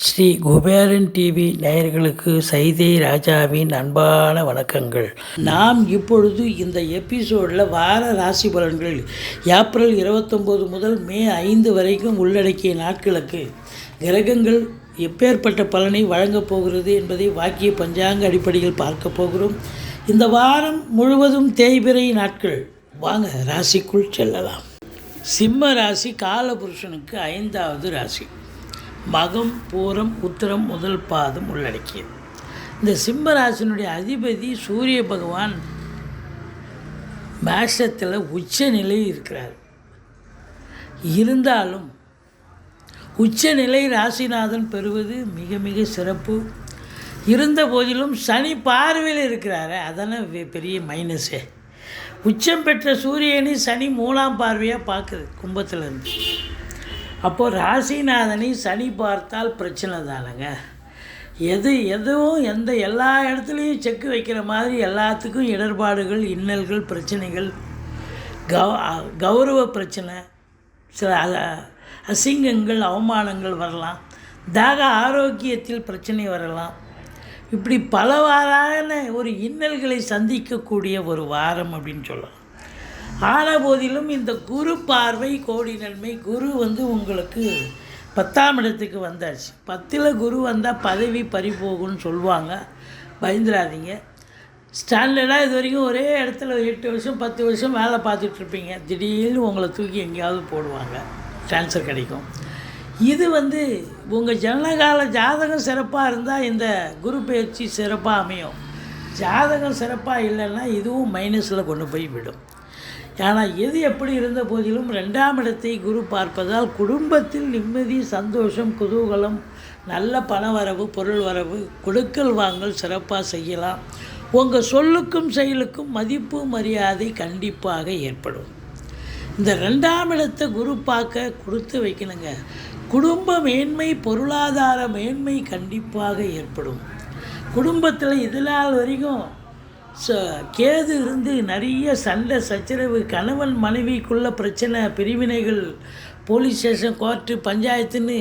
Sri Kuberan TV நேயர்களுக்கு சைதை ராஜாவின் அன்பான வணக்கங்கள். நாம் இப்பொழுது இந்த எபிசோடில் வார ராசி பலன்கள் ஏப்ரல் இருபத்தொம்போது முதல் மே ஐந்து வரைக்கும் உள்ளடக்கிய நாட்களுக்கு கிரகங்கள் எப்பேற்பட்ட பலனை வழங்கப் போகிறது என்பதை வாக்கிய பஞ்சாங்க அடிப்படையில் பார்க்க போகிறோம். இந்த வாரம் முழுவதும் தேய்பிறை நாட்கள். வாங்க ராசிக்குள் செல்லலாம். சிம்ம ராசி காலபுருஷனுக்கு ஐந்தாவது ராசி. மகம் பூரம் உத்திரம் முதல் பாதம் உள்ளடக்கியது. இந்த சிம்மராசினுடைய அதிபதி சூரிய பகவான் மேஷத்தில் உச்சநிலை இருக்கிறார். இருந்தாலும் உச்சநிலை ராசிநாதன் பெறுவது மிக மிக சிறப்பு. இருந்த போதிலும் சனி பார்வையில் இருக்கிறார். அதானே பெரிய மைனஸே. உச்சம் பெற்ற சூரியனை சனி மூணாம் பார்வையாக பார்க்குது கும்பத்திலேருந்து. அப்போது ராசிநாதனை சனி பார்த்தால் பிரச்சனை தானேங்க? எது எதுவும் எந்த எல்லா இடத்துலையும் செக்கு வைக்கிற மாதிரி எல்லாத்துக்கும் இடர்பாடுகள் இன்னல்கள் பிரச்சனைகள் கௌ கௌரவ பிரச்சனை சில அசிங்கங்கள் அவமானங்கள் வரலாம். தாக ஆரோக்கியத்தில் பிரச்சனை வரலாம். இப்படி பலவாறான ஒரு இன்னல்களை சந்திக்கக்கூடிய ஒரு வாரம் அப்படின்னு சொல்லலாம். ஆன போதிலும் இந்த குரு பார்வை கோடி நன்மை குரு வந்து உங்களுக்கு பத்தாம் இடத்துக்கு வந்தாச்சு. பத்தில் குரு வந்தால் பதவி பறிபோகும்னு சொல்லுவாங்க. பயந்துடாதீங்க ஸ்டாண்டர்டாக இது வரைக்கும் ஒரே இடத்துல எட்டு வருஷம் பத்து வருஷம் வேலை பார்த்துட்ருப்பீங்க. திடீர்னு உங்களை தூக்கி எங்கேயாவது போடுவாங்க. ட்ரான்ஸ்ஃபர் கிடைக்கும். இது வந்து உங்கள் ஜனகால ஜாதகம் சிறப்பாக இருந்தால் இந்த குரு பயிற்சி சிறப்பாக அமையும். ஜாதகம் சிறப்பாக இல்லைன்னா இதுவும் மைனஸில் கொண்டு போய் விடும். ஆனால் எது எப்படி இருந்த போதிலும் ரெண்டாம் இடத்தை குரு பார்ப்பதால் குடும்பத்தில் நிம்மதி சந்தோஷம் குதூகலம் நல்ல பண வரவு பொருள் வரவு கொடுக்கல் வாங்கல் சிறப்பாக செய்யலாம். உங்கள் சொல்லுக்கும் செயலுக்கும் மதிப்பு மரியாதை கண்டிப்பாக ஏற்படும். இந்த ரெண்டாம் இடத்தை குரு பார்க்க கொடுத்து வைக்கணுங்க. குடும்ப மேன்மை பொருளாதார மேன்மை கண்டிப்பாக ஏற்படும். குடும்பத்தில் இதனால் வரைக்கும் ச கேது இருந்து நிறைய சண்டை சச்சரவு கணவன் மனைவிக்குள்ள பிரச்சனை பிரிவினைகள் போலீஸ் ஸ்டேஷன் கோர்ட்டு பஞ்சாயத்துன்னு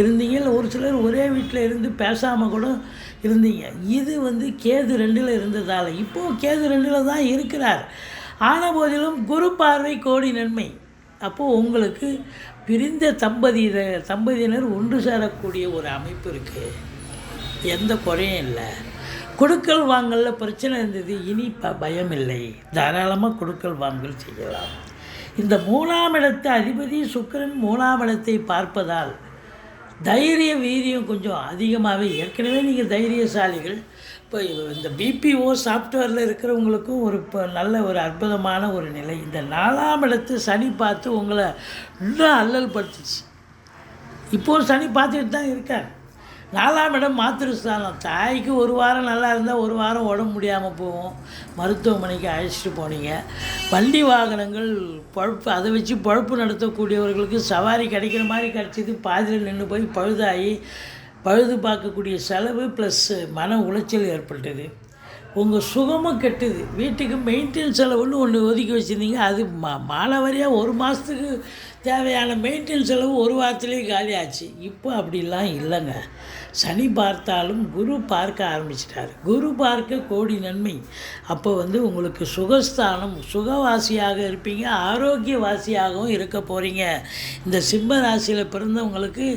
இருந்தீங்க ஒரு சிலர் ஒரே வீட்டில் இருந்து பேசாமல் கூட இருந்தீங்க. இது வந்து கேது ரெண்டில் இருந்ததால். இப்போது கேது ரெண்டில் தான் இருக்கிறார். ஆன போதிலும் குரு பார்வை கோடி நன்மை. அப்போது உங்களுக்கு பிரிந்த தம்பதியினர் தம்பதியினர் ஒன்று சேரக்கூடிய ஒரு அமைப்பு இருக்குது எந்த குறையும் இல்லை. கொடுக்கல் வாங்கலில் பிரச்சனை இருந்தது. இனி ப பயம் இல்லை தாராளமாக கொடுக்கல் வாங்கல் செய்யலாம். இந்த மூணாம் இடத்து அதிபதி சுக்கிரன் மூணாம் இடத்தை பார்ப்பதால் தைரிய வீரியம் கொஞ்சம் அதிகமாகவே ஏற்கனவே நீங்கள் தைரியசாலிகள். இப்போ இந்த பிபிஓ சாஃப்ட்வேரில் இருக்கிறவங்களுக்கும் ஒரு இப்போ நல்ல ஒரு அற்புதமான ஒரு நிலை. இந்த நாலாம் இடத்து சனி பார்த்து உங்களை இன்னும் அல்லல் படுத்துச்சு இப்போது சனி பார்த்துட்டு தான் இருக்கார். நாலாம் இடம் மாத்திருஸ்தானம் தாய்க்கு ஒரு வாரம் நல்லா இருந்தால் ஒரு வாரம் உடம்பு முடியாமல் போகும் மருத்துவமனைக்கு அழைச்சிட்டு போனீங்க. வண்டி வாகனங்கள் பழுப்பு அதை வச்சு பழுப்பு நடத்தக்கூடியவர்களுக்கு சவாரி கிடைக்கிற மாதிரி கிடச்சிது. பாதியில் நின்று போய் பழுதாகி பழுது பார்க்கக்கூடிய செலவு ப்ளஸ் மன உளைச்சல் ஏற்பட்டது. உங்கள் சுகமும் கெட்டுது. வீட்டுக்கு மெயின்டெனன்ஸ் செலவுன்னு ஒன்று ஒதுக்கி வச்சுருந்தீங்க. அது மா மாலவரியாக ஒரு மாதத்துக்கு தேவையான மெயின்டெனன்ஸ் செலவு ஒரு வாரத்துலேயே காலி ஆச்சு இப்போ அப்படிலாம் இல்லைங்க. சனி பார்த்தாலும் குரு பார்க்க ஆரம்பிச்சிட்டார். குரு பார்க்க கோடி நன்மை. அப்போ வந்து உங்களுக்கு சுகஸ்தானம் சுகவாசியாக இருப்பீங்க ஆரோக்கியவாசியாகவும் இருக்க போகிறீங்க இந்த சிம்ம ராசியில் பிறந்தவங்களுக்கு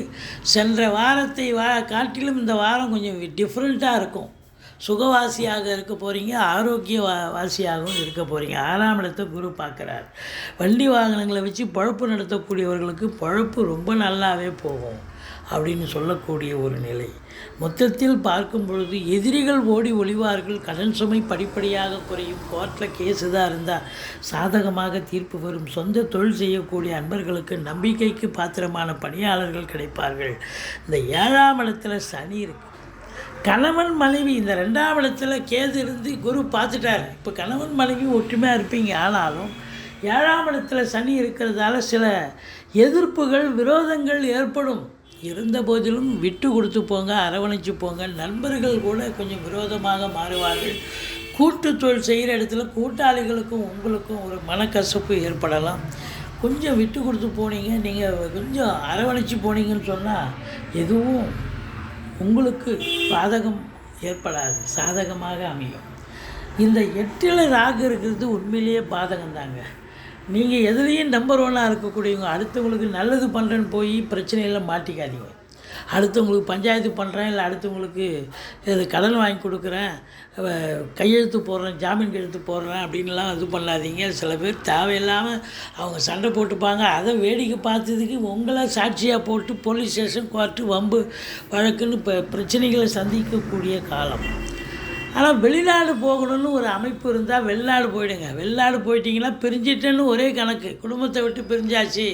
சென்ற வாரத்தை வா காட்டிலும் இந்த வாரம் கொஞ்சம் டிஃப்ரெண்ட்டாக இருக்கும். சுகவாசியாக இருக்க போகிறீங்க ஆரோக்கிய வா வாசியாகவும் இருக்க போகிறீங்க ஆறாம் இடத்தை குரு பார்க்குறார். வண்டி வாகனங்களை வச்சு பழப்பு நடத்தக்கூடியவர்களுக்கு பழப்பு ரொம்ப நல்லாவே போகும். அப்படின்னு சொல்லக்கூடிய ஒரு நிலை. மொத்தத்தில் பார்க்கும் பொழுது எதிரிகள் ஓடி ஒளிவார்கள். கடன் சுமை படிப்படியாக குறையும். கோர்ட்டில் கேஸு தான் இருந்தால் சாதகமாக தீர்ப்பு வரும். சொந்த தொழில் செய்யக்கூடிய அன்பர்களுக்கு நம்பிக்கைக்கு பாத்திரமான பணியாளர்கள் கிடைப்பார்கள். இந்த ஏழாம் இடத்துல சனி இருக்குது கணவன் மனைவி இந்த ரெண்டாம் இடத்துல கேது இருந்து குரு பார்த்துட்டார். இப்போ கணவன் மனைவி ஒற்றுமையாக இருப்பீங்க. ஆனாலும் ஏழாம் இடத்துல சனி இருக்கிறதால சில எதிர்ப்புகள் விரோதங்கள் ஏற்படும். இருந்த போதிலும் விட்டு கொடுத்து போங்க அரவணைச்சு போங்க. நண்பர்கள் கூட கொஞ்சம் விரோதமாக மாறுவார்கள். கூட்டு தொழில் செய்கிற இடத்துல கூட்டாளிகளுக்கும் உங்களுக்கும் ஒரு மனக்கசப்பு ஏற்படலாம். கொஞ்சம் விட்டு கொடுத்து போனீங்க நீங்கள் கொஞ்சம் அரவணைச்சு போனீங்கன்னு சொன்னால் எதுவும் உங்களுக்கு பாதகம் ஏற்படாது சாதகமாக அமையும். இந்த எட்டில் ராகு இருக்கிறது உண்மையிலேயே பாதகம் தாங்க நீங்கள் எதுலேயும் நம்பர் ஒன்னாக இருக்கக்கூடியவங்க அடுத்தவங்களுக்கு நல்லது பண்ணுறேன்னு போய் பிரச்சனையில் மாட்டிக்காதீங்க. அடுத்தவங்களுக்கு பஞ்சாயத்து பண்ணுறேன் இல்லை அடுத்தவங்களுக்கு இது கடன் வாங்கி கொடுக்குறேன் கையெழுத்து போடுறேன் ஜாமீன் கையெழுத்து போடுறேன் அப்படின்லாம் இது பண்ணாதீங்க. சில பேர் தேவையில்லாமல் அவங்க சண்டை போட்டுப்பாங்க. அதை வேடிக்கை பார்த்ததுக்கு உங்களை சாட்சியாக போட்டு போலீஸ் ஸ்டேஷன் கோர்ட்டு வம்பு வழக்குன்னு இப்போ பிரச்சனைகளை சந்திக்கக்கூடிய காலம். ஆனால் வெளிநாடு போகணும்னு ஒரு அமைப்பு இருந்தால் வெளிநாடு போயிடுங்க. வெளிநாடு போயிட்டீங்கன்னா பிரிஞ்சிட்டேன்னு ஒரே கணக்கு. குடும்பத்தை விட்டு பிரிஞ்சாச்சு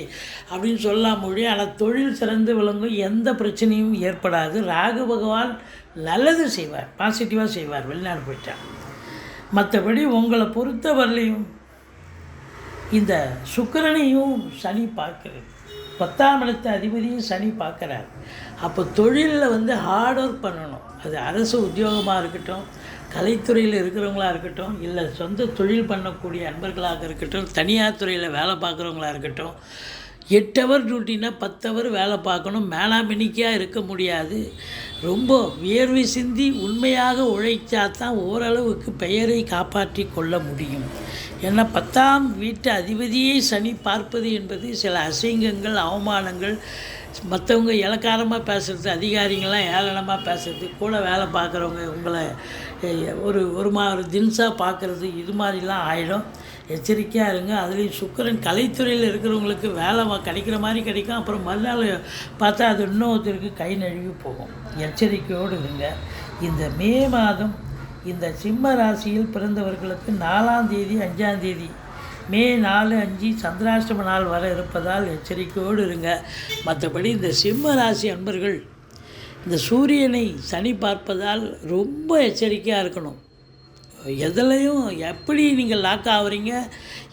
அப்படின்னு சொல்லலாம் முடியும் ஆனால் தொழில் சிறந்து விளங்கும் எந்த பிரச்சனையும் ஏற்படாது. ராகு பகவான் நல்லது செய்வார். பாசிட்டிவாக செய்வார். வெளிநாடு போயிட்டா. மற்றபடி உங்களை பொறுத்தவரையிலையும் இந்த சுக்கிரனையும் சனி பார்க்கிறது. பத்தாம் இடத்து அதிபதியும் சனி பார்க்குறாரு. அப்போ தொழிலில் வந்து ஹார்ட் ஒர்க் பண்ணணும். அது அரசு உத்தியோகமாக இருக்கட்டும். கலைத்துறையில் இருக்கிறவங்களா இருக்கட்டும் இல்லை சொந்த தொழில் பண்ணக்கூடிய அன்பர்களாக இருக்கட்டும் தனியார் துறையில் வேலை பார்க்குறவங்களா இருக்கட்டும் எட்டு ஹவர் டியூட்டினா பத்து ஹவர் வேலை பார்க்கணும் மேலாமினிக்காக இருக்க முடியாது. ரொம்ப வியர்வை சிந்தி உண்மையாக உழைச்சா தான் ஓரளவுக்கு பெயரை காப்பாற்றி கொள்ள முடியும். ஏன்னா பத்தாம் வீட்டு அதிபதியை சனி பார்ப்பது என்பது சில அசிங்கங்கள் அவமானங்கள் மற்றவங்க இலக்காரமாக பேசுகிறது அதிகாரிங்கள்லாம் ஏளனமாக பேசுகிறது கூட வேலை பார்க்குறவங்க உங்களை ஒரு ஒரு மா ஒரு தின்ஸாக பார்க்குறது இது மாதிரிலாம் ஆயிடும். எச்சரிக்கையாக இருங்க. அதுலேயும் சுக்கிரன் கலைத்துறையில் இருக்கிறவங்களுக்கு வேலை கிடைக்கிற மாதிரி கிடைக்கும். அப்புறம் மறுநாள் பார்த்தா அது இன்னொருத்தருக்கு கை நழுவி போகும். எச்சரிக்கையோடு இருங்க. இந்த மே மாதம் இந்த சிம்ம ராசியில் பிறந்தவர்களுக்கு நாலாம் தேதி அஞ்சாம் தேதி மே நாலு அஞ்சு சந்திராஷ்டம நாள் வர இருப்பதால் எச்சரிக்கையோடு இருங்க. மற்றபடி இந்த சிம்ம ராசி அன்பர்கள் இந்த சூரியனை சனி பார்ப்பதால் ரொம்ப எச்சரிக்கையாக இருக்கணும். எதுலையும் எப்படி நீங்கள் லாக் ஆகுறீங்க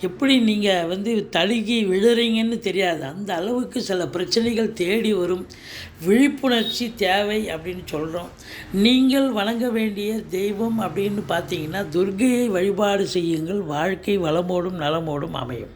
எப்படி நீங்கள் வந்து தழுகி விழுறீங்கன்னு தெரியாது. அந்த அளவுக்கு சில பிரச்சனைகள் தேடி வரும். விழிப்புணர்ச்சி தேவை அப்படின்னு சொல்கிறோம் நீங்கள் வணங்க வேண்டிய தெய்வம் அப்படின்னு பார்த்தீங்கன்னா துர்கையை வழிபாடு செய்யுங்கள். வாழ்க்கை வளமோடும் நலமோடும் அமையும்.